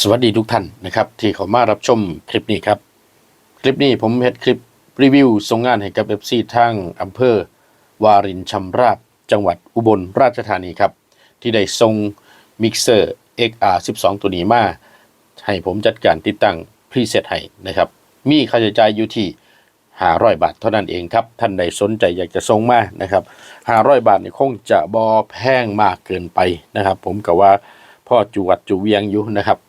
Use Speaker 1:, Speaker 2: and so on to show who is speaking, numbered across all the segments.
Speaker 1: สวัสดีทุกท่านนะครับ ที่เข้ามารับชมคลิปนี้ครับ คลิปนี้ผมเฮ็ดคลิปรีวิวส่งงานให้กับ FC ทางอำเภอ วารินชำราบ จังหวัดอุบลราชธานีครับ ที่ได้ส่งมิกเซอร์ XR12 ตัวนี้มา ให้ผมจัดการติดตั้งพรีเซตให้นะครับ มีค่าใช้จ่ายอยู่ที่500บาทเท่านั้นเองครับ ท่านใดสนใจอยากจะส่งมานะครับ500บาทนี่คงจะบอแพงมากเกินไปนะครับ ผมกับว่าพ่อจูวัดจูเวียงอยู่นะครับ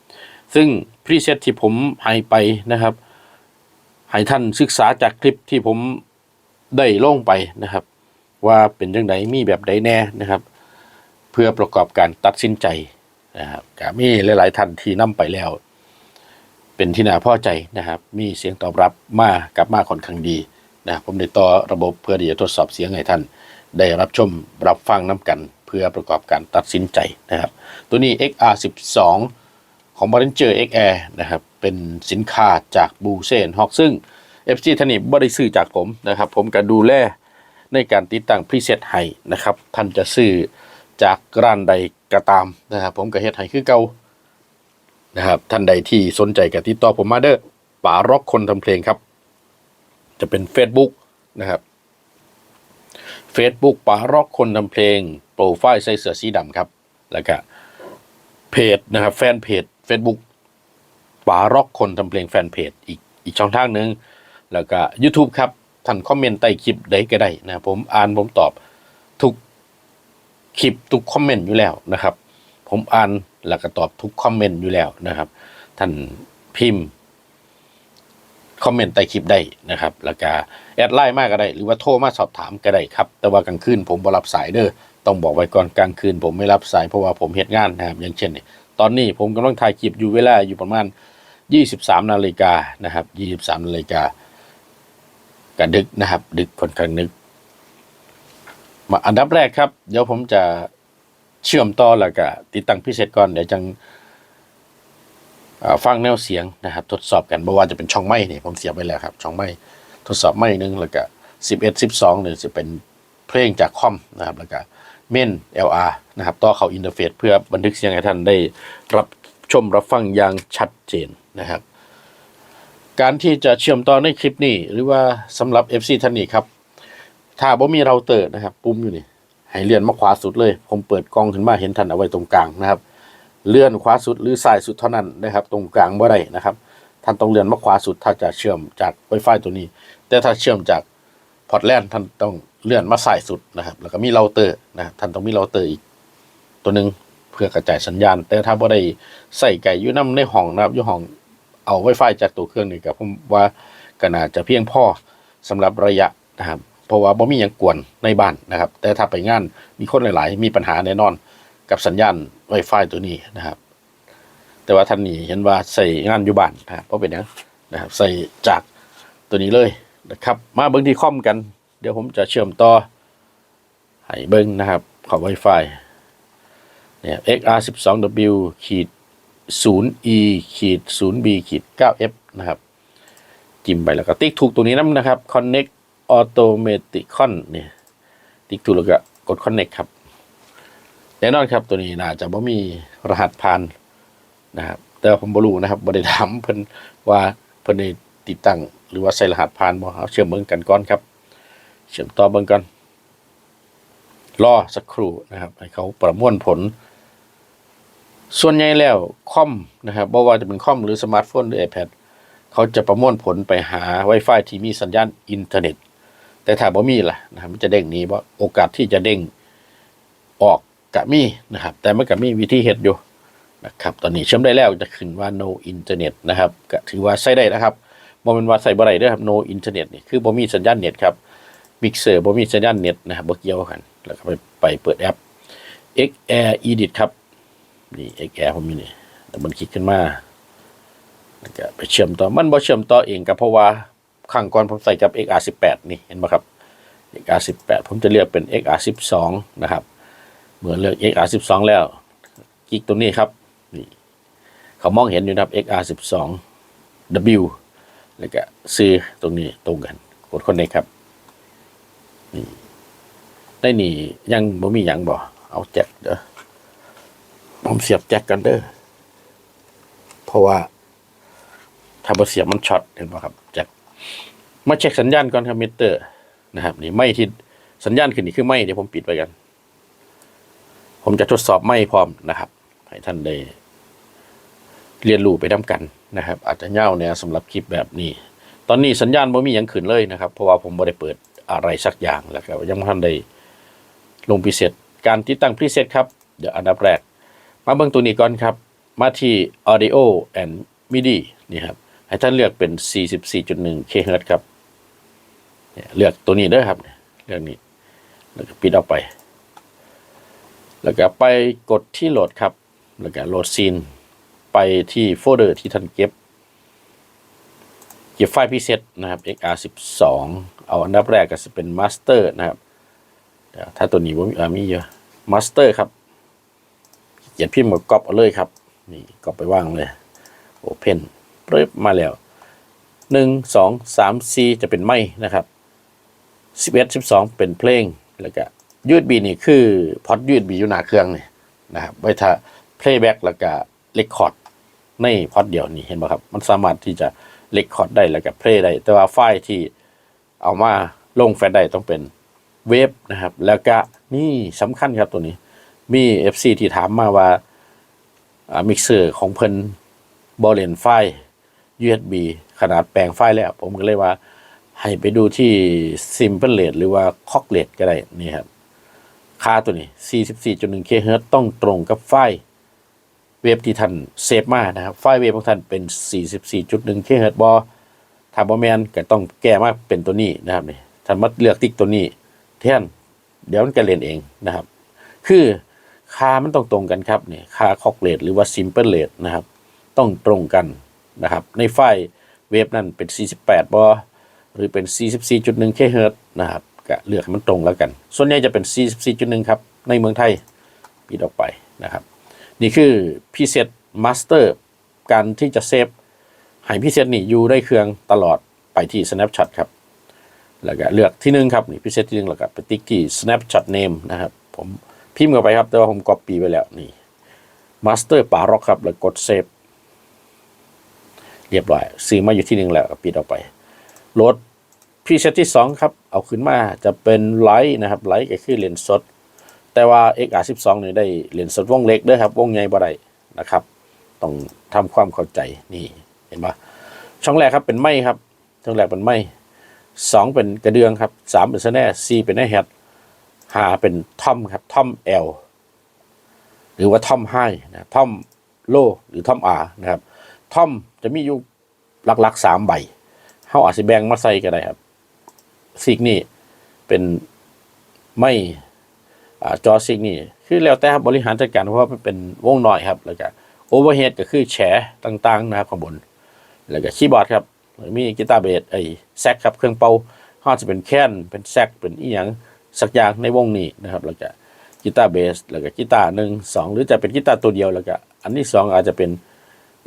Speaker 1: ซึ่งพรีเซตที่ผมให้ไปนะครับ ให้ท่านศึกษาจากคลิปที่ผมได้ลงไปนะครับ ว่าเป็นยังไงมีแบบใดแน่นะครับ เพื่อประกอบการตัดสินใจนะครับก็มีหลาย ๆ ท่านที่นํไปแล้ว เป็นที่น่าพอใจนะครับ มีเสียงตอบรับมากกลับมาค่อนข้างดีนะผมได้ต่อระบบเพื่อที่จะทดสอบเสียงให้ท่าน ได้รับชมรับฟังน้กัน เพื่อประกอบการตัดสินใจนะครับ ตัวนี้ XR12 ของ b a r r e n g e r XR นะครับ เป็นสินค้าจากบูเซนฮอกซึ่ง FC ท่านนี้บริซื้อจากผมนะครับ ผมก็ดูแลในการติดตั้งพรีเซตให้นะครับ ท่านจะซื้อจากร้านใดก็ตามนะครับ ผมก็เฮ็ดให้คือเก่านะครับ ท่านใดที่สนใจก็ติดต่อผมมาเด้อป๋าร็อกคนทำเพลงครับ จะเป็น Facebook นะครับ Facebook ป๋าร็อกคนทำเพลง โปรไฟล์ใส่เสื้อสีดำครับ แล้วก็เพจนะครับ แฟนเพจ Facebook ป๋าร็อกคนทำเพลงแฟนเพจอีกอีกช่องทางหนึ่งแล้วก็ YouTube ครับท่านคอมเมนต์ใต้คลิปใดก็ได้นะผมอ่านผมตอบทุกคลิปทุกคอมเมนต์อยู่แล้วนะครับ ผมอ่านแล้วก็ตอบทุกคอมเมนต์อยู่แล้วนะครับ ท่านพิมพ์คอมเมนต์ใต้คลิปได้นะครับ แล้วก็แอดไลน์มากก็ได้ หรือว่าโทรมาสอบถามก็ได้ครับ แต่ว่ากลางคืนผมบ่รับสายเด้อต้องบอกไว้ก่อนกลางคืนผมไม่รับสายเพราะว่าผมเฮ็ดงานนะครับ อย่างเช่นนี่ ตอนนี้ผมกำลังถ่ายคลิปอยู่เวลาอยู่ประมาณ 23 นาฬิกานะครับ 23 นาฬิกาก็ดึกนะครับ ดึกค่อนข้างดึก มาอันดับแรกครับ เดี๋ยวผมจะเชื่อมต่อแล้วก็ติดตั้งพิเศษก่อนเดี๋ยวจังฟังแนวเสียงนะครับ ทดสอบกันบ่ว่าจะเป็นช่องไม้นี่ผมเสียบไปแล้วครับ ช่องไม้ทดสอบไม้หนึงแล้วก็11 12เนี่ยจะเป็นเพลงจากคอมนะครับแล้วก็ เมน LR นะครับต่อเข้าอินเทอร์เฟซเพื่อบันทึกเสียงให้ท่านได้รับชมรับฟังอย่างชัดเจนนะครับ การที่จะเชื่อมต่อในคลิปนี้หรือว่าสำหรับ FC ท่านนี้ครับ ถ้าบ่มีเราเตอร์นะครับ ปุ่มอยู่นี่ให้เลื่อนมาขวาสุดเลย ผมเปิดกล้องขึ้นมาเห็นท่านเอาไว้ตรงกลางนะครับ เลื่อนขวาสุดหรือซ้ายสุดเท่านั้นนะครับ ตรงกลางบ่ได้นะครับท่านต้องเลื่อนมาขวาสุดถ้าจะเชื่อมจาก Wi-Fi ตัวนี้ แต่ถ้าเชื่อมจากพอร์ตแลนท่านต้อง เลื่อนมาซ้ายสุดนะครับ แล้วก็มีเราเตอร์นะท่านต้องมีเราเตอร์อีกตัวหนึ่งเพื่อกระจายสัญญาณ แต่ถ้าบ่ได้ใส่ไก่อยู่นํในห้องนะครับอยู่ห้องเอา Wi-Fi จากตัวเครื่องนี่ก็ผมว่าก็น่าจะเพียงพอสำหรับระยะนะครับ เพราะว่าบ่มีหยังกวนในบ้านนะครับ แต่ถ้าไปงานมีคนหลาย ๆ มีปัญหาแน่นอนกับสัญญาณ Wi-Fi ตัวนี้นะครับ แต่ว่าท่านนี้เห็นว่าใส่งานอยู่บ้านนะครับเพราะเป็นอย่างนะครับใส่จากตัวนี้เลยนะครับ มาเบิ้งที่คอมกัน ดี๋ยวผมจะเชื่อมต่อให้เบิ้งนะครับเขอ Wi-Fi เนี่ย XR12W ขีด 0E ขีด 0B ขีด 9F นะครับ จิ้มไปแล้วก็ติ๊กถูกตัวนี้น้ำนะครับ Connect Automaticon เนี่ยติ๊กถูกแล้วก็กด Connect ครับแน่นอนครับตัวนี้น่าจะบ่มีรหัสผ่านนะครับ แต่ผมบ่รู้นะครับบ่ได้ถามเพิ่นว่าเพิ่นได้ติดตั้งหรือว่าใส่รหัสผ่านบ่เอาเชื่อมเบิ่งกันก่อนครับ เชื่อมต่อเบิ่งก่อนรอสักครู่นะครับให้เขาประมวลผล ส่วนใหญ่แล้วคอมนะครับบ่ว่าจะเป็นคอมหรือสมาร์ทโฟนหรือ iPad เขาจะประมวลผลไปหา Wi-Fi ที่มีสัญญาณอินเทอร์เน็ต แต่ถ้าบ่มีล่ะนะครับมันจะเด้งนี้บ่โอกาสที่จะเด้งออกกะมีนะครับ แต่มันก็มีวิธีเฮ็ดอยู่นะครับตอนนี้เชื่อมได้แล้วจะขึ้นว่า no internet นะครับก็ถือว่าใช้ได้นะครับบ่แม่นว่าใช้บ่ได้เด้อครับ no internet นี่คือบ่มีสัญญาณเน็ตครับ มิกเซอร์บ่มีสัญญาณเน็ตนะครับบ่เกี่ยวกัน แล้วก็ไปไปเปิดแอป XAir Edit ครับ นี่ XAir ผมมีนี่แต่มันคลิกขึ้นมาแล้วก็ไปเชื่อมต่อ มันบ่เชื่อมต่อเองก็เพราะว่าครั้งก่อนผมใส่กับ XR18 นี่เห็นบ่ครับ XR18 ผมจะเลือกเป็น XR12 นะครับ เมื่อเลือก XR12 แล้วคลิกตรงนี้ครับ นี่เขามองเห็นอยู่นะครับ XR12 W แล้วก็ซื้อตรงนี้ตรงกัน กดคนนี้ครับ นี่ได้นี่ยังบ่มีหยังบ่เอาแจ็คเด้อผมเสียบแจ็คกันเด้อเพราะว่าถ้าบ่เสียบมันช็อตเห็นป่ะครับแจากมาเช็คสัญญาณก่อนครับมิเตอร์ นะครับ นี่ไม่ที่สัญญาณขึ้นนี่คือไม่เดี๋ยวผมปิดไปกัน ผมจะทดสอบไม่พร้อมนะครับ ให้ท่านได้เรียนรู้ไปน้ากันนะครับ อาจจะเง่าเนี่ยสำหรับคลิปแบบนี้ ตอนนี้สัญญาณบ่มีหยังขึ้นเลยนะครับ เพราะว่าผมบ่ได้เปิด อะไรสักอย่างแล้วก็ยังไม่ทันได้ลงพิเศษการติดตั้งพิเศษครับเดี๋ยวอันดับแรก มาเบิ่งตัวนี้ก่อนครับ มาที่ audio and MIDI นี่ครับให้ท่านเลือกเป็น 44.1 kHz ครับเลือกตัวนี้ด้อครับเนี่ยเลือกนี้แล้วก็ปิดออกไป แล้วก็ไปกดที่โหลดครับ แล้วก็โหลดซีน ไปที่โฟลเดอร์ที่ท่านเก็บ เก็บไฟล์พิเศษนะครับ XR12 เอาอันดับแรกก็จะเป็น Master นะครับถ้าตัวนี้ผมอ่ามีเยอะ Master ครับเขียนพิมพ์กับก๊อปเอาเลยครับ นี่ก๊อปไปว่างเลย Open ปึ๊บมมาแล้วหนึ่งสองสามสี่จะเป็นไม่นะครับสิบเอ็ดสิบสองเป็นเพลงแล้วก็ยูดบีนี่คือพอดยูดบีอยู่หน้าเครื่องนี่นะครับไว้ถ้า playback แล้วก็เ e คคอร์ดในพอดเดียวนี่เห็นไหมครับ มันสามารถที่จะ เ e คคอร์ดได้แล้วก็เพลย์ได้ แต่ว่าไฟล์ที่เอามาลงแฟลชได้ต้องเป็นเวฟนะครับ แล้วก็นี่สำคัญครับตัวนี้ มี FC ที่ถามมาว่ามิกเซอร์ของเพิ่นบอเลนไฟล์ USB ขนาดแปลงไฟล์แล้ว ผมก็เลยว่า ให้ไปดูที่ Simple Rate หรือว่า c o c k Rate ก็ได้นี่ครับ ค่าตัวนี้ 44.1 kHz ต้องตรงกับไฟล์ เวฟที่ท่านเซฟมานะครับไฟเวฟของท่านเป็น 44.1 kHz บอถ้าบอแมนก็ต้องแก้มาเป็นตัวนี้นะครับนี่ท่านมาเลือกติ๊กตัวนี้แทนเดี๋ยวมันจะเรียนเองนะครับ คือค่ามันต้องตรงกันครับเนี่ยค่าคอกเลทหรือว่า simple rate นะครับ ต้องตรงกันนะครับ ในไฟเวฟนั่นเป็น 48บอหรือเป็น 44.1 kHz นะครับก็เลือกให้มันตรงแล้วกัน ส่วนใหญ่จะเป็น 44.1 ครับ ในเมืองไทยปิดออกไปนะครับ นี่คือพิเศษมาสเตอร์การที่จะเซฟให้พิเศษนี่อยู่ได้เครื่องตลอดไปที่ Snapshot ครับ แล้วก็เลือกที่หนึ่งครับนี่พิเศษที่หนึ่งแล้วก็ไปติ๊กที่ snapshot name นะครับ ผมพิมพ์เข้าไปครับ แต่ว่าผมก๊อปปี้ไปแล้วนี่ master ป่าร็อกครับ แล้วกดเซฟเรียบร้อยซื้อมาอยู่ที่หนึ่งแล้วปิดออกไปโหลดพรีเซตที่สองครับ เอาขึ้นมาจะเป็นไลท์นะครับไลท์ก็คือเลนส์สด แต่ว่า XR12 นี่ได้เลนส์สดวงเล็กด้วยครับ วงใหญ่บ่ได้นะครับ ต้องทำความเข้าใจนี่เห็นปะช่องแรกครับเป็นไม้ครับ ช่องแรกเป็นไม้สองเป็นกระเดืองครับสามเป็นสแนร์สี่เป็นไอแฮดห้าเป็นทอมครับทอมเอลหรือว่าทอมไฮนะทอมโลหรือทอมอานะครับทอมจะมีอยู่หลักๆสามใบเขาอาจจะแบ่งมาใส่ก็ได้ครับซิกนี่เป็นไม่ จอซิกนี่คือแล้วแต่บริหารจัดการเพราะว่ามันเป็นวงน้อยครับ แล้วก็โอเวอร์เฮดก็คือแฉต่างๆนะครับข้างบน แล้วก็คีย์บอร์ดครับมีกีตาร์เบสไอ้แซกครับเครื่องเป่าเขาจะเป็นแค้นเป็นแซกเป็นอีหยังสักอย่างในวงนี้นะครับแล้วก็กีตาร์เบสแล้วก็กีตาร์หนึ่งสองหรือจะเป็นกีตาร์ตัวเดียวแล้วก็อันที่สองอาจจะเป็น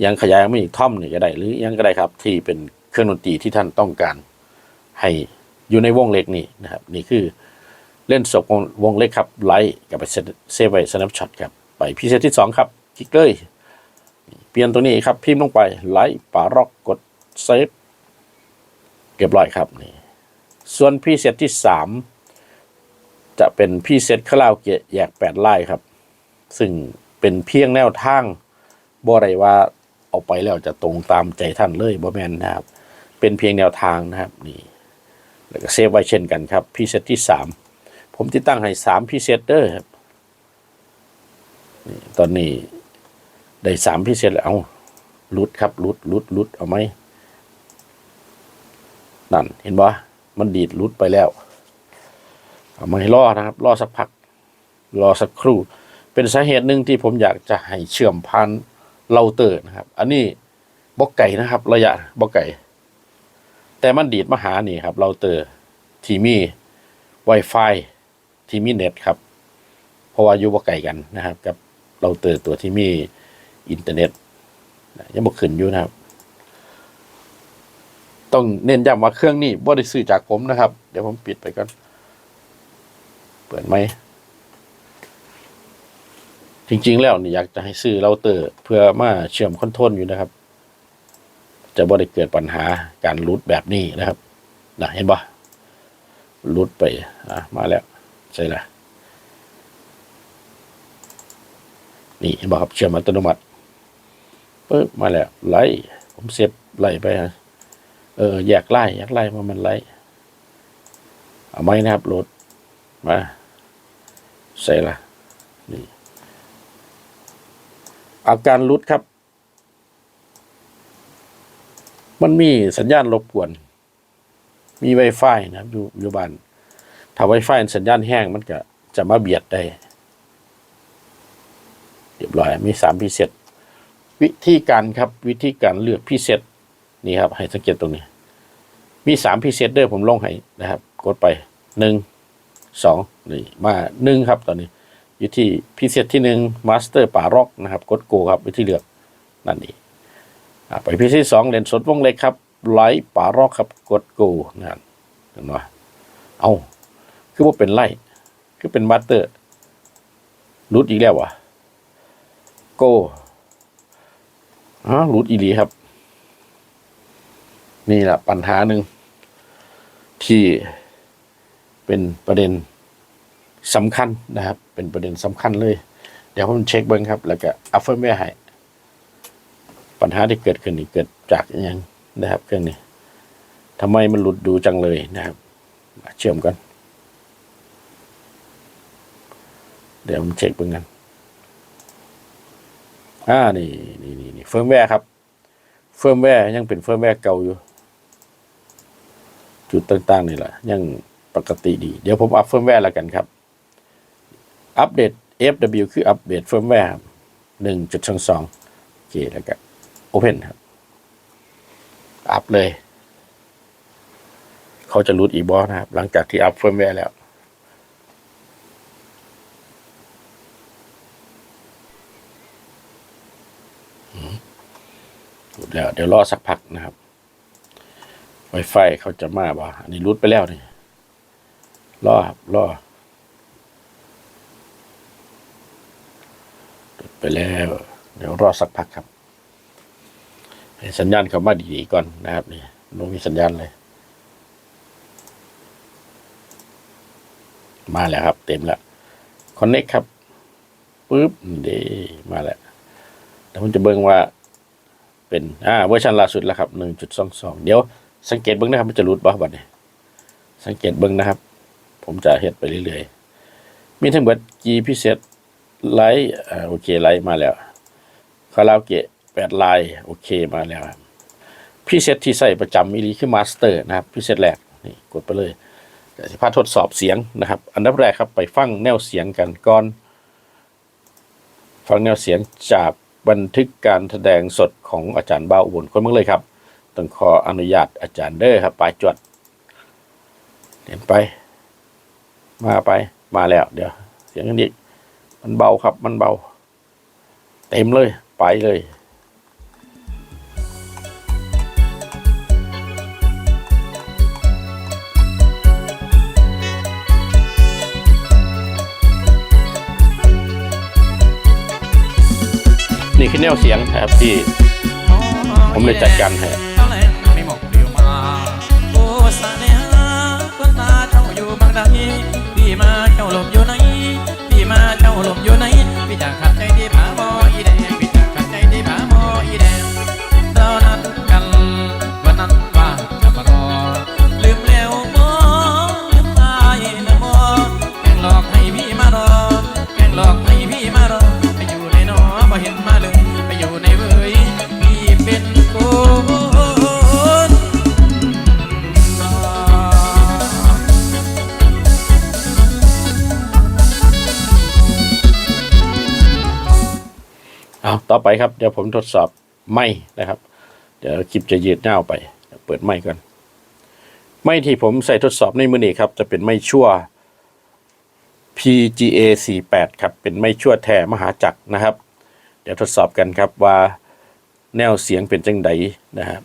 Speaker 1: ยังขยายมาอีกท่อมนี่ก็ได้ หรือยังก็ได้ครับที่เป็นเครื่องดนตรีที่ท่านต้องการให้อยู่ในวงเล็กนี่นะครับ นี่คือ เล่นศพวงเล็กครับไลท์กับไปเซฟไว้สแนปช็อตครับไปพิเศษที่สองครับคลิกเลยเปลี่ยนตัวนี้ครับพิมพ์ลงไปไลท์ป่าร็อกกดเซฟเรียบร้อยครับนี่ส่วนพี่เซตที่สามจะเป็นพี่เซตคาราโอเกะแยกแปดไล่ครับ ซึ่งเป็นเพียงแนวทางบ่ได้ว่าเอาไปแล้วจะตรงตามใจท่านเลยบ่แมนนะครับ เป็นเพียงแนวทางนะครับนี่แล้วก็เซฟไว้เช่นกันครับพี่เซตที่สาม ผมติดตั้งให้สามพี่เซตเด้อครับตอนนี้ได้สามพิเศษแล้วเอาลุดครับลุดลุดลุดเอาไหมนั่นเห็นบ่มันดีดลุดไปแล้ว เอามาให้รอนะครับรอสักพักรอสักครู่ เป็นสาเหตุหนึ่งที่ผมอยากจะให้เชื่อมพันเราเตอร์นะครับ อันนี้บอกไก่นะครับ ระยะบอกไก่ แต่มันดีดมาหานี่ครับเราเตอร์ที่มี Wi-Fi ที่มีเน็ตครับ เพราะว่าอยู่บล็อกไก่กันนะครับ กับเราเตอร์ตัวที่มีอินเทอร์เน็ตยังบอกขึ้นอยู่นะครับ ต้องเน้นย้ำว่าเครื่องนี้บ่ได้ซื้อจากผมนะครับ เดี๋ยวผมปิดไปก่อนเปิดไหมจริง ๆ แล้วนี่อยากจะให้ซื้อเราเตอร์ เพื่อมาเชื่อมคอนโทรลอยู่นะครับ จะบ่ได้เกิดปัญหาการรุดแบบนี้นะครับนะเห็นปะรุดไปอะมาแล้ว ใช่ละนี่เห็นปะครับเชื่อมอัตโนมัติปึ๊บมาแล้วไล่ผมเซฟไล่ไปฮะเออแยากไล่แยากไล่มามันไล่เอาไหมนะครับรถมาใส่ละนี่อาการรุดครับ มันมีสัญญาณรบกวน มี Wi-Fi นะครับอยู่อยู่บ้าน ถ้า Wi-Fi สัญญาณแห้งมันก็จะมาเบียดได้เรียบร้อยมีสามพิเศษ วิธีการครับวิธีการเลือกพิเศษนี่ครับ ให้สังเกตตรงนี้ มีสามพิเศษเด้อผมลงให้นะครับ กดไปหนึ่งสองนี่มาหนึ่งครับตอนนี้ อยู่ที่พิเศษที่หนึ่งมาสเตอร์ป่าร็อกนะครับ กดโกครับวิธีเลือกนั่นเองอ่ไปพิเศษที่สองเลนส์สดวงเล็กครับไลท์ป่าร็อกครับกดโกนั่นเห็นไหมเอา คือว่าเป็นไล่คือเป็นมาสเตอร์รูดอีกแล้ววะโกอ๋อรูดอีลีครับ นี่แหละปัญหาหนึ่งที่เป็นประเด็นสำคัญนะครับ เป็นประเด็นสำคัญเลย เดี๋ยวผมเช็คเบิ้งครับ แล้วก็อัพเฟิร์มแวร์ให้ปัญหาที่เกิดขึ้นนี่เกิดจากยังนะครับเครื่องนี้ทำไมมันหลุดดูจังเลยนะครับ เชื่อมกัน เดี๋ยวผมเช็คเบิ้งกันอ่านี่นี่นี่นี่เฟิร์มแวร์ครับ เฟิร์มแวร์ยังเป็นเฟิร์มแวร์เก่าอยู่ จุดต่างๆ นี่แหละ ยังปกติดี เดี๋ยวผมอัพเฟิร์มแวร์แล้วกันครับ อัปเดต FW คืออัปเดตเฟิร์มแวร์หนึ่งจุดสองสองโอเคแล้วก็ Open ครับ อัพเลย เขาจะรูดอีบอนะครับ หลังจากที่อัพเฟิร์มแวร์แล้ว รูดแล้วเดี๋ยวรอสักพักนะครับ Wi-Fi เขาจะมาบ่อันนี้รูดไปแล้วนี่รอครับรอไปแล้ว เดี๋ยวรอสักพักครับให้สัญญาณเขามาดีๆก่อนนะครับนี่ไม่มีสัญญาณเลย มาแล้วครับ เต็มแล้วคอนเน็กครับปุ๊บเดมาแล้ว ดี๋ยวผมจะเบิ่งว่าเป็นอ่าเวอร์ชันล่าสุดแล้วครับหนึ่งจุดสองสองเดี๋ยวสังเกตเบิ่งนะครับมันจะรูดบ่บัดนี้สังเกตเบิ่งนะครับ ผมจะเฮ็ดไปเรื่อยๆ มีทั้งหมดกี่พิเศษไลท์อ่าโอเคไลท์มาแล้วคาราโอเกะแปดไลน์โอเคมาแล้วพิเศษที่ใส่ประจำมีลีคือมาสเตอร์นะครับพิเศษแรกนี่กดไปเลยเดี๋ยวสิพาทดสอบเสียงนะครับ อันดับแรกครับไปฟังแนวเสียงกันก่อน ฟังแนวเสียงจาก บันทึกการแสดงสดของอาจารย์บ้าอุบลคนเมืองเลยครับ ต้องขออนุญาตอาจารย์เด้อครับปลายจวดเห็นไป มาไปมาแล้ว เดี๋ยว เสียงนี้มันเบาครับ มันเบา เต็มเลย ไปเลย แนวเสียงครับที่ผมเลยจัดการให้
Speaker 2: เอาแรงไม่หมกเดียวมาโอ้สาเนหาคนตาเจ้าอยู่บางใดพี่มาเจ้าหลบอยู่ไหนพี่มาเจ้าหลบอยู่ไหนพี่จะขั ไปครั
Speaker 1: บ เดี๋ยวผมทดสอบไม้นะครับ เดี๋ยวคลิปจะยืดเน่าไป เปิดไม้ก่อน ไม้ที่ผมใส่ทดสอบในมือนี้ครับ จะเป็นไม้ชั่ว PGA 48ครับ เป็นไม้ชั่วแท้มหาจักรนะครับ เดี๋ยวทดสอบกันครับว่าแนวเสียงเป็นจังไดนะครับ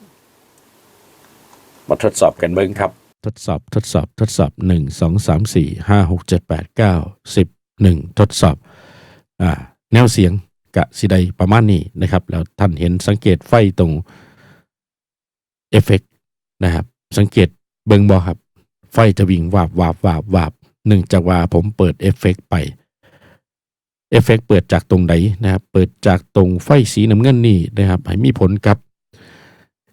Speaker 1: มาทดสอบกันเบิ้งครับ ทดสอบทดสอบทดสอบหนึ่งสองสามสี่ห้าหกเจ็ดแปดเก้าสิบหนึ่งทดสอบ อ่า แนวเสียง กะสิใดประมาณนี้นะครับ แล้วท่านเห็นสังเกตไฟตรงเอฟเฟกนะครับ สังเกตเบิงบอครับ ไฟจะวิ่งวาบวาบวาบวาบหนึ่งจากว่าผมเปิดเอฟเฟกไปเอฟเฟกเปิดจากตรงไหนนะครับ เปิดจากตรงไฟสีน้ำเงินนี่นะครับ ให้มีผลกับ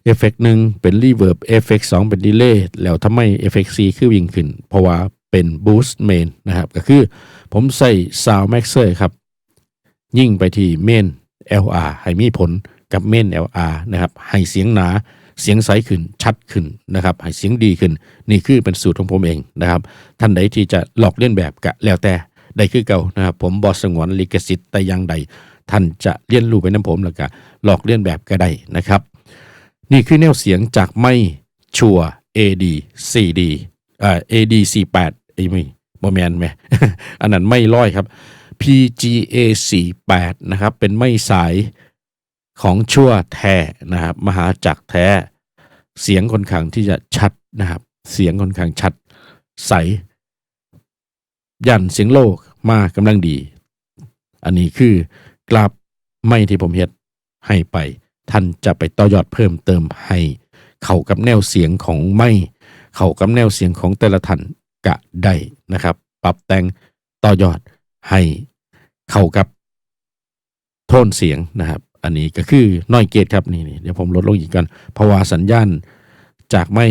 Speaker 1: เอฟเฟกหนึ่งเป็นรีเวิร์บเอฟเฟกสองเป็นดีเลย์แล้วทำไมเอฟเฟกซีคือวิ่งขึ้น เพราะว่าเป็นบูสต์เมนนะครับ ก็คือผมใส่ซาวแม็กเซอร์ครับ ยิ่งไปที่เมน LR ให้มีผลกับเมน LR นะครับให้เสียงหนาเสียงใสขึ้นชัดขึ้นนะครับให้เสียงดีขึ้น นี่คือเป็นสูตรของผมเองนะครับท่านใดที่จะหลอกเลียนแบบกะแล้วแต่ใดคือเก่านะครับผมบอสงวนลิขสิทธิ์แต่ยังใด ท่านจะเรียนรู้ไปน้ำผมแล้วก็หลอกเลียนแบบก็ได้นะครับ นี่คือแนวเสียงจากไม่ชัว AD 4D อ่า AD 48ไอ้ไม่บอแมนไหมอันนั้นไม่ร้อยครับ PGA 48นะครับ เป็นไม่สายของชั่วแท้นะครับ มหาจักรแท้ เสียงค่อนข้างที่จะชัดนะครับ เสียงค่อนข้างชัดใส ยันเสียงโลกมากำลังดี อันนี้คือกราบไม่ที่ผมเฮ็ดให้ไป ท่านจะไปต่อยอดเพิ่มเติมให้ เข้ากับแนวเสียงของไม่ เข้ากับแนวเสียงของแต่ละท่านกะได้นะครับ ปรับแต่งต่อยอดให้ เข้ากับโทนเสียงนะครับ อันนี้ก็คือน้อยเกตครับนี่เดี๋ยวผมลดลงอีกกันเพราว่าสัญญาณจากไม่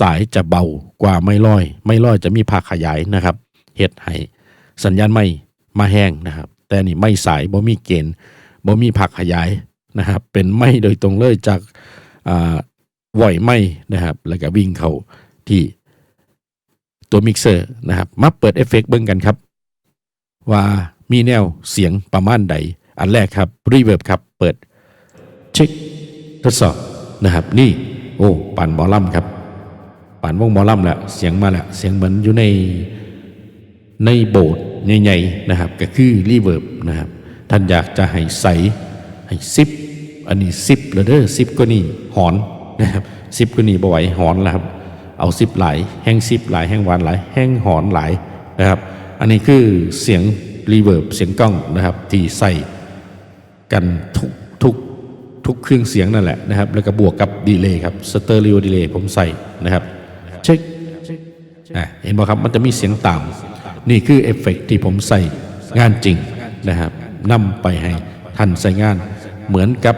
Speaker 1: สายจะเบากว่าไม่ร้อย ไม่ร้อยจะมีภาคขยายนะครับเฮ็ดให้สัญญาณไม่มาแห้งนะครับ แต่นี่ไม่สายบ่มีเกณฑ์บ่มีภาคขยายนะครับ เป็นไม่โดยตรงเลยจากอ่าไหวไม่นะครับ แล้วก็วิ่งเข้าที่ตัวมิกเซอร์นะครับ มาเปิดเอฟเฟกต์เบิ่งกันครับ ว่า มีแนวเสียงประมาณใด อันแรกครับรีเวิร์บครับเปิดเช็คทดสอบนะครับนี่โอ้ปั่นหมอลำครับ ปั่นวงหมอลำแล้วเสียงมาแล้วเสียงเหมือนอยู่ในในโบสถ์ใหญ่ๆนะครับ ก็คือรีเวิร์บนะครับ ท่านอยากจะให้ใสให้ซิปอันนี้ซิปเลยเด้อซิปก็นี่หอนนะครับซิปก็นี่บ่ไหวหอนแล้วครับเอาซิปหลายแห้งซิปหลายแห้งหวานหลายแห้งหอนหลายนะครับ อันนี้คือเสียง รีเวิร์บเสียงกล้องนะครับที่ใส่กันทุกทุกทุกเครื่องเสียงนั่นแหละนะครับ แล้วก็บวกกับดีเลย์ครับสเตอริโอดีเลย์ผมใส่นะครับเช็คอะเห็นไหมครับมันจะมีเสียงต่ำนี่คือเอฟเฟกต์ที่ผมใส่งานจริงนะครับนำไปให้ท่านใส่งาน เหมือนกับ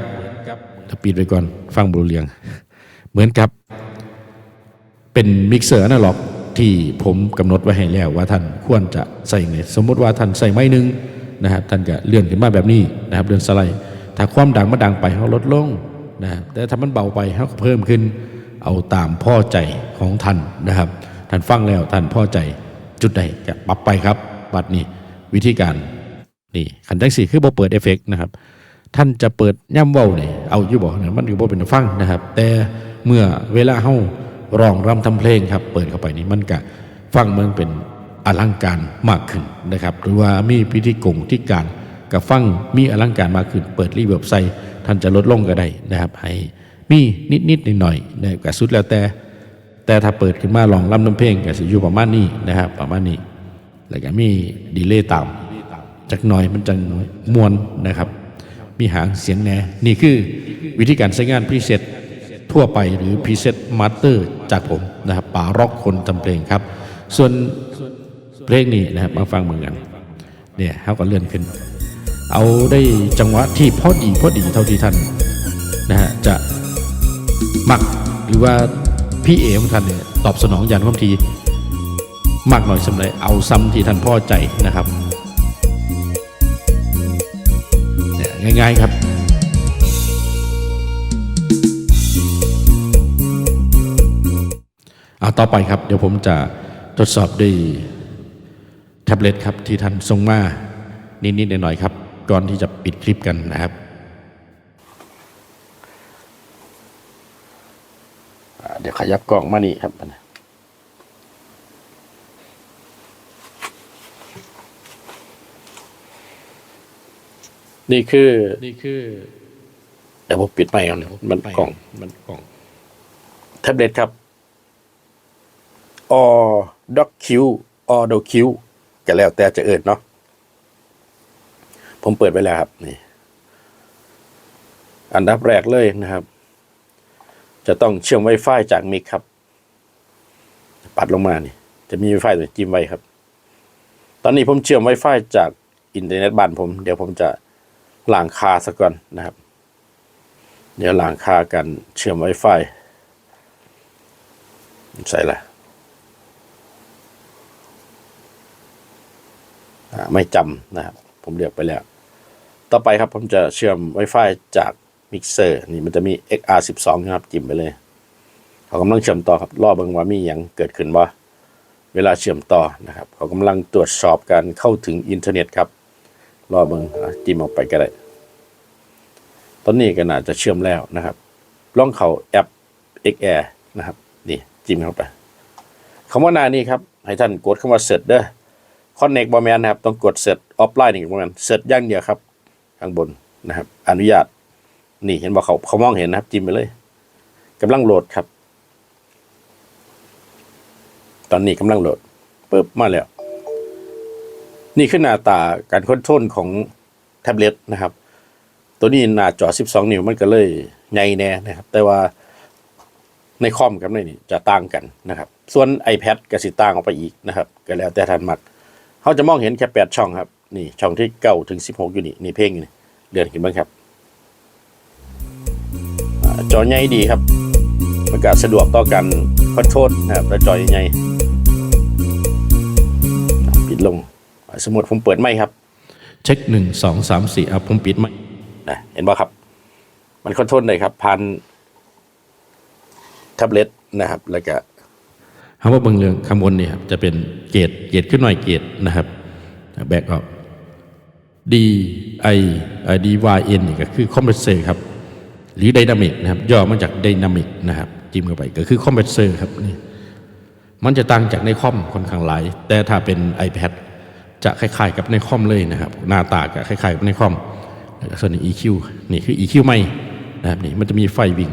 Speaker 1: ถ้าปิดไว้ก่อนฟังบรูเรียง เหมือนกับเป็นมิกเซอร์นาล็อก ที่ผมกำหนดไว้ให้แล้วว่าท่านควรจะใส่ไงสมมติว่าท่านใส่ไม้หนึ่งนะครับท่านก็เลื่อนขึ้นมาแบบนี้นะครับเลื่อนสไลด์ถ้าความดังมันดังไปเขาลดลงนะครับแต่ถ้ามันเบาไปเขาก็เพิ่มขึ้น เอาตามพ่อใจของท่านนะครับ ท่านฟังแล้วท่านพ่อใจจุดใดจะปรับไปครับบัดนี้วิธีการนี่ขันจังสี่คือบ่เปิดเอฟเฟกต์นะครับท่านจะเปิดย่ำเว้าเนี่ยเอาอยู่บอกเนี่ยมันอยู่บ่เป็นฟังนะครับ แต่เมื่อเวลาเฮา ร้องรำทำเพลงครับ เปิดเข้าไปนี่มันก็ฟังมันเป็นอลังการมากขึ้นนะครับ หรือว่ามีพิธีกงที่การกับฟังมีอลังการมากขึ้น เปิดรีเวิร์บใส่ท่านจะลดลงก็ได้นะครับ ให้มีนิดนิดๆหน่อยๆนะครับก็สุดแล้วแต่ แต่ถ้าเปิดขึ้นมาลองรำน้ำเพลงก็สิอยู่ประมาณนี้นะครับ ประมาณนี้แล้วก็มีดีเลย์ตามจักหน่อยมันจะมวนนะครับ มีหางเสียงแหน่นี่คือวิธีการใช้งานพรีเซต ทั่วไปหรือพรีเซตมาสเตอร์จากผมนะครับป่าร็อกคนทำเพลงครับ ส่วนเพลงนี้นะครับมาฟังเหมือนกันเนี่ยเขาก็เลื่อนขึ้น เอาได้จังหวะที่พอดีพอดีเท่าที่ท่านนะฮะจะมักหรือว่าพี่เอของท่านเนี่ยตอบสนองอย่างความทีมากหน่อยสำหรับเอาซ้ำที่ท่านพอใจนะครับเนี่ยง่ายๆครับ เอาต่อไปครับ เดี๋ยวผมจะทดสอบด้วยแท็บเล็ตครับ ที่ท่านส่งมานิดๆหน่อยๆครับ ก่อนที่จะปิดคลิปกันนะครับอ่าเดี๋ยวขยับกล้องมานี่ครับนี่คือ
Speaker 2: นี่คือ
Speaker 1: เดี๋ยวผมปิดไปก่อนมันกล่อง
Speaker 2: มันกล่อง
Speaker 1: แท็บเล็ตครับ อด็อกคิวออโดคิวก็แล้วแต่จะเอิดเนาะผ
Speaker 3: ผมเปิดไว้แล้วครับนี่อันดับแรกเลยนะครับ จะต้องเชื่อม Wi-Fi จากมิกครับ ปัดลงมานี่ จะมี Wi-Fi ตัวจิ้มไว้ครับ ตอนนี้ผมเชื่อม Wi-Fi จากอินเทอร์เน็ตบ้านผม เดี๋ยวผมจะล้างคาซะก่อนนะครับ เดี๋ยวล้างคากันเชื่อม Wi-Fi ใส่ละอ่า ไม่จำนะครับ ผมเลือกไปแล้ว ต่อไปครับผมจะเชื่อม Wi-Fi จากมิกเซอร์นี่มันจะมี XR12 นะครับจิ้มไปเลยเขากำลังเชื่อมต่อครับรอเบิงว่ามีอย่างเกิดขึ้นบ่เวลาเชื่อมต่อนะครับ เขากำลังตรวจสอบการเข้าถึงอินเทอร์เน็ตครับ รอเบิงอะจิ้มออกไปก็ได้ตอนนี้ก็น่าจะเชื่อมแล้วนะครับลองเข้าแอป XR นะครับ นี่จิ้มเข้าไปคำว่านานี้ครับ ให้ท่านกดคำว่า search เด้อ connect บอแมนนะครับ ต้องกด search offline นี่บอแมน search อย่างเดียวครับ ข้างบนนะครับ อนุญาต นี่เห็นบอกเขาเขามองเห็นนะครับจิ้มไปเลยกำลังโหลดครับ ตอนนี้กำลังโหลดปึ๊บมาแล้ว นี่คือหน้าตาการคอนโทรลของแท็บเล็ตนะครับ ตัวนี้หน้าจอ 12 นิ้วมันก็เลยใหญ่แน่นะครับ แต่ว่าในคอมกับในนี่จะต่างกันนะครับ ส่วน iPad ก็สิต่างออกไปอีกนะครับ ก็แล้วแต่ท่านมัก เขาจะมองเห็นแค่8ช่องครับ นี่ช่องที่9ถึง16อยู่นี่นี่เพลงอยู่นี่เลื่อนขึ้นบ้างครับอ่าจอใหญ่ดีครับมันก็สะดวกต่อการคอนโทรลนะครับและจอใหญ่ๆปิดลง สมมติผมเปิดไม่ครับ
Speaker 1: เช็คหนึ่งสองสามสี่อะผมปิดไหม
Speaker 3: นะเห็นป่ะครับ มันคอนโทรลได้ครับผ่านแท็บเล็ตนะครับ แล้วก็
Speaker 1: คำว่าเบางเรื่องข้างบนเนี่ยจะเป็นเกรดเกรดขึ้นหน่อยเกรดนะครับแบกออก D I D Y N นี่ก็คือคอมเพรสเซอร์ครับหรือไดนามิกนะครับย่อมาจากไดนามิกนะครับจิ้มเข้าไปก็คือคอมเพรสเซอร์ครับนี่มันจะต่างจากในคอมค่อนข้างหลาย แต่ถ้าเป็น iPad จะคล้ายๆกับในคอมเลยนะครับ หน้าตาก็คล้ายๆกับในคอมแล้วก็ส่วนนี้ EQ นี่คือ EQ ไม่นะครับนี่มันจะมีไฟวิ่ง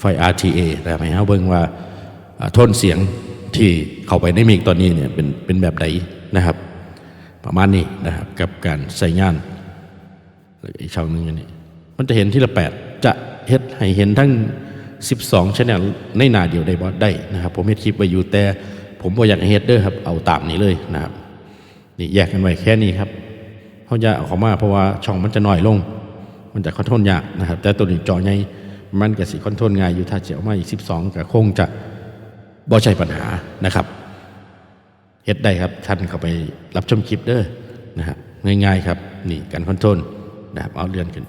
Speaker 1: ไฟ RTA นะครับให้เราเบิ่งว่า โทนเสียงที่เข้าไปในมิกตอนนี้เนี่ยเป็นเป็นแบบใดนะครับ ประมาณนี้นะครับกับการใส่งานแล้วอีกช่องหนึงนนี้มันจะเห็นที่ละแปดจะเฮ็ดให้เห็นทั้ง 12ชแนลในหน้าเดียวได้บ่ได้นะครับ ผมเฮ็ดคลิปไว้อยู่แต่ผมบ่อยากให้เฮ็ดเด้อครับเอาตามนี้เลยนะครับนี่แยกกันไว้แค่นี้ครับเขาจะเอาเข้ามาเพราะว่าช่องมันจะน้อยลง มันจะคอนโทรลยากนะครับ แต่ตัวนี้จอใหญ่มันก็สิคอนโทรลง่ายอยู่ถ้าเจียวมาอีก12ก็คงจะ บ่ใช่ปัญหานะครับเฮ็ดได้ครับท่านเข้าไปรับชมคลิปเด้อนะครับง่ายๆครับนี่การคอนโทรลนะครับเอาเลื่อนขึ้น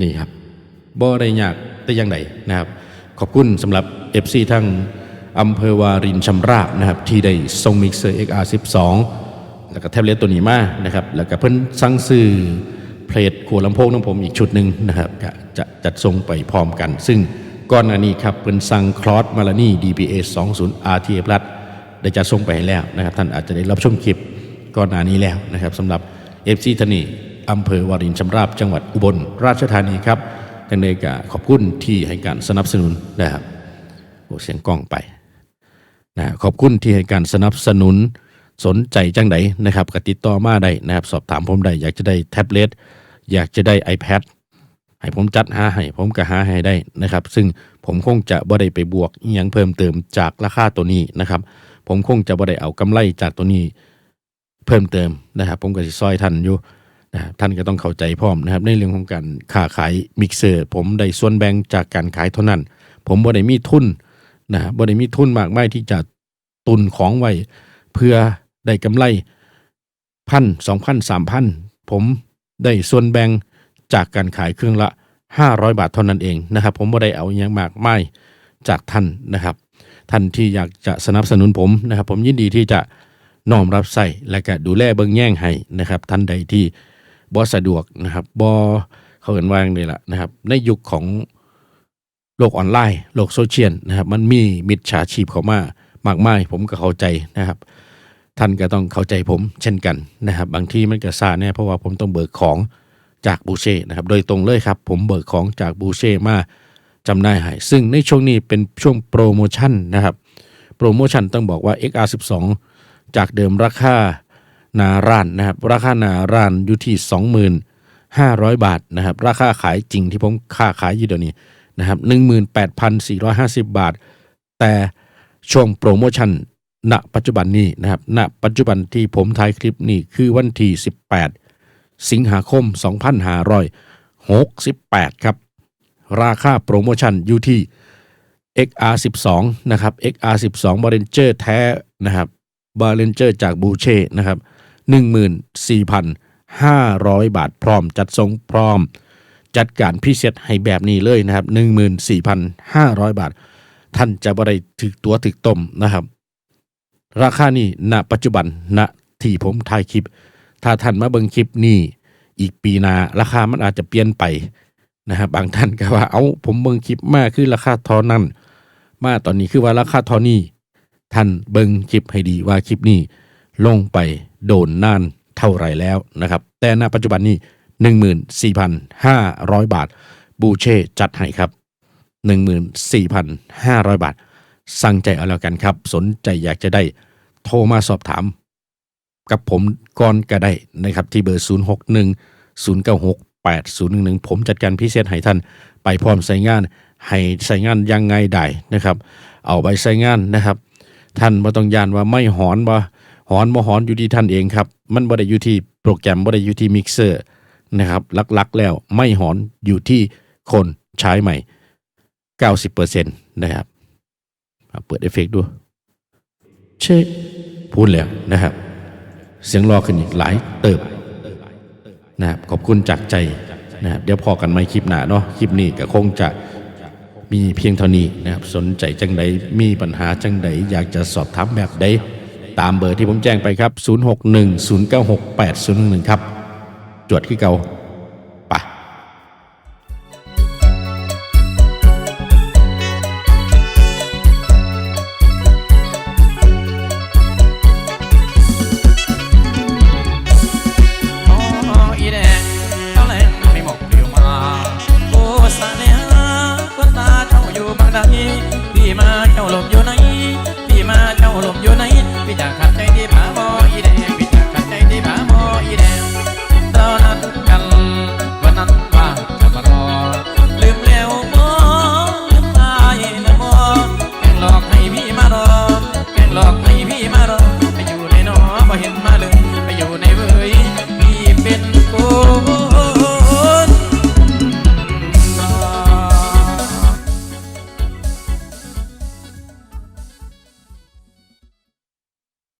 Speaker 1: นี่ครับบ่ได้ยากแต่ย่างใดนะครับ ขอบคุณสำหรับ FC ทั้งอำเภอวารินชำราบนะครับ ที่ได้ส่งมิกเซอร์ XR12 แล้วก็แท็บเล็ตตัวนี้มานะครับ แล้วก็เพิ่นสั่งซื้อ เพลทขัวลำโพงของผมอีกชุดหนึ่งนะครับจะจัดส่งไปพร้อมกัน ซึ่งก่อนหน้านี้ครับเพิ่นสั่งคลอสมาลานี่ DPA 20 RTA Plus ได้จัดส่งไปให้แล้วนะครับ ท่านอาจจะได้รับชมคลิปก่อนหน้านี้แล้วนะครับสำหรับ FC ท่านนี้อำเภอวารินชำราบจังหวัดอุบลราชธานีครับดังนั้นก็ขอบคุณที่ให้การสนับสนุนนะครับโอ้เสียงกล้องไปนะขอบคุณที่ให้การสนับสนุนสนใจจังใดนะครับกติดต่อมาได้นะครับ สอบถามผมได้อยากจะได้แท็บเล็ต อยากจะได้ iPad ให้ผมจัดหาให้ผมก็หาให้ได้นะครับ ซึ่งผมคงจะบ่ได้ไปบวกอหยังเพิ่มเติมจากราคาตัวนี้นะครับ ผมคงจะบ่ได้เอากำไรจากตัวนี้เพิ่มเติมนะครับ ผมก็สิซอยท่านอยู่นะท่านก็ต้องเข้าใจพร้อมนะครับ ในเรื่องของการค้าขายมิกเซอร์ ผมได้ส่วนแบ่งจากการขายเท่านั้น ผมบ่ได้มีทุนนะบ่ได้มีทุนมากมายที่จะตุนของไว้เพื่อได้กำไรพันสองพันสามพันผม ได้ส่วนแบ่งจากการขายเครื่องละ 500 บาทเท่านั้นเองนะครับ ผมบ่ได้เอาอหยังมากไมายจากท่านนะครับ ท่านที่อยากจะสนับสนุนผมนะครับ ผมยินดีที่จะน้อมรับใส่และก็ดูแลเบิ่งแย่งให้นะครับ ท่านใดที่บ่สะดวกนะครับบ่เขาเห็นว่าอย่างนี้ละนะครับ ในยุคของโลกออนไลน์ โลกโซเชียลนะครับ มันมีมิจฉาชีพเข้ามามากมาย ผมก็เข้าใจนะครับ ท่านก็ต้องเข้าใจผมเช่นกันนะครับ บางที่มันก็ซาแน่เพราะว่าผมต้องเบิกของจากบูเช่นะครับ โดยตรงเลยครับ ผมเบิกของจากบูเช่มาจำหน่ายให้ซึ่งในช่วงนี้เป็นช่วงโปรโมชั่นนะครับ โปรโมชั่นต้องบอกว่า XR12 จากเดิมราคาหนาร้านนะครับ ราคาหนาร้านอยู่ที่ 25,000 บาทนะครับ ราคาขายจริงที่ผมค่าขายอยู่เดี๋ยวนี้นะครับ 18,450 บาท แต่ช่วงโปรโมชั่น ณปัจจุบันนี้นะครับ ณ ปัจจุบันที่ผมถ่ายคลิปนี้คือวันที่ 18 สิงหาคม 2568 ครับ ราคาโปรโมชั่นอยู่ที่ XR12 นะครับ XR12 b a r r a n g e r แท้นะครับ b a r r a n g e r จากบูเช่นะครับ 14,500 บาทพร้อม จัดส่งพร้อม จัดการพิเศษให้แบบนี้เลยนะครับ 14,500 บาท ท่านจะบ่ได้ถึกตัวถึกต้มนะครับ ราคานี้ณปัจจุบันณที่ผมถ่ายคลิป ถ้าท่านมาเบิ่งคลิปนี้อีกปีหน้าราคามันอาจจะเปลี่ยนไปนะครับบางท่านก็ว่าเอาผมเบิ่งคลิปมาคือราคาทอนั่นมาตอนนี้คือว่าราคาทอนี้ท่านเบิ่งคลิปให้ดีว่าคลิปนี้ลงไปโดนนานเท่าไรแล้วนะครับ แต่ณปัจจุบันนี้ 14,500 บาท บูเช่จัดให้ครับ 14,500 บาท สั่งใจเอาแล้วกันครับ สนใจอยากจะได้ โทรมาสอบถาม กับผมก่อนก็ได้นะครับที่เบอร์ 061 096 8011 ผมจัดการพิเศษให้ท่านไปพร้อมใส่งาน ให้ใส่งานยังไงได้นะครับ เอาไปใส่งานนะครับ ท่านบ่ต้องยานว่าไม่หอนบ่หอนบ่หอนอยู่ที่ท่านเองครับ มันบ่ได้อยู่ที่โปรแกรมบ่ได้อยู่ที่มิกเซอร์นะครับลักๆแล้วไม่หอนอยู่ที่คนใช้ใหม่ 90%นะครับเอาเปิดเอฟเฟกต์ดู เช็คพูดแล้วนะครับ เสียงรอขึ้นอีกหลายเติบนะครับขอบคุณจากใจนะครับเดี๋ยวพอกันไหมคลิปหน้าเนาะคลิปนี้ก็คงจะมีเพียงเท่านี้นะครับสนใจจังใดมีปัญหาจังใดอยากจะสอบถามแบบใดตามเบอร์ที่ผมแจ้งไปครับ 0610968011 ครับ จวดขึ้นเก่า